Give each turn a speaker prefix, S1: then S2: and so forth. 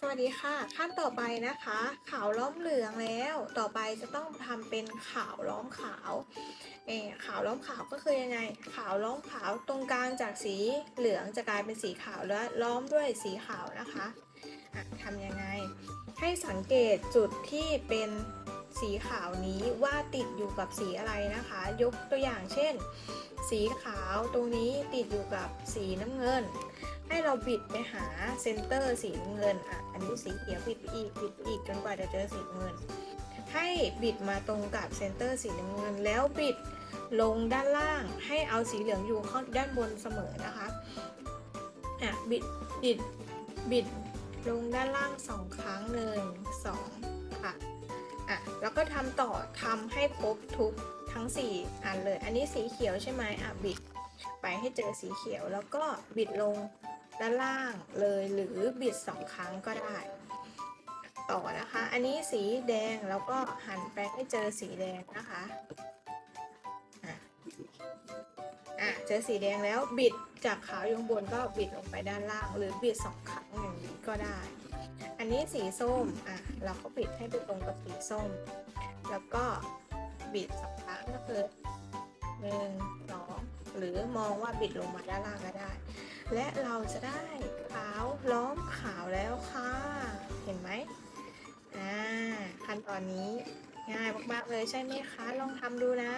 S1: สวัสดีค่ะ ขั้นต่อไปนะคะ ขาวล้อมเหลืองแล้ว ต่อไปจะต้องทำเป็นขาวล้อมขาวเออขาวล้อมขาวก็คือยังไง ขาวล้อมขาวตรงกลางจากสีเหลืองจะกลายเป็นสีขาวแล้วล้อมด้วยสีขาวนะคะะทำยังไง ให้สังเกตจุดที่เป็นสีขาวนี้ว่าติดอยู่กับสีอะไรนะคะ ยกตัวอย่างเช่น สีขาวตรงนี้ติดอยู่กับสีน้ำเงิน ให้เราบิดไปหาเซนเตอร์สีเงินอะ อันนี้สีเขียวบิดไปอีกบิดไปอีกจนกว่าจะเจอสีเงิน ให้บิดมาตรงกับเซนเตอร์สีน้ำเงิน แล้วบิดลงด้านล่างให้เอาสีเหลืองอยู่ข้างด้านบนเสมอนะคะอะบิดบิดบิดลงด้านล่างสองครั้งหนึ่งสองค่ะอะแล้วก็ทำต่อทำให้ครบทุกทั้ง 4 อันเลย อันนี้สีเขียวใช่ไหมอะบิดไปให้เจอสีเขียวแล้วก็บิดลง ด้านล่างเลยหรือบิดสองครั้งก็ได้ ต่อนะคะ อันนี้สีแดงแล้วก็หันไปให้เจอสีแดงนะคะอะเจอสีแดงแล้วบิดจากขาวอยข้างบนก็บิดลงไปด้านล่าง หรือบิดสองครั้งอย่างนี้ก็ได้ อันนี้สีส้มอะเราก็บิดให้ไปตรงกับสีส้ม แล้วก็บิดสองครั้งก็คือหนึ่งสองหรือมองว่าบิดลงมาด้านล่างก็ได้ และเราจะได้ขาวล้อมขาวแล้วค่ะ เห็นไหมอ่าขั้นตอนนี้ง่ายมากๆเลยใช่ไหมคะ ลองทำดูนะ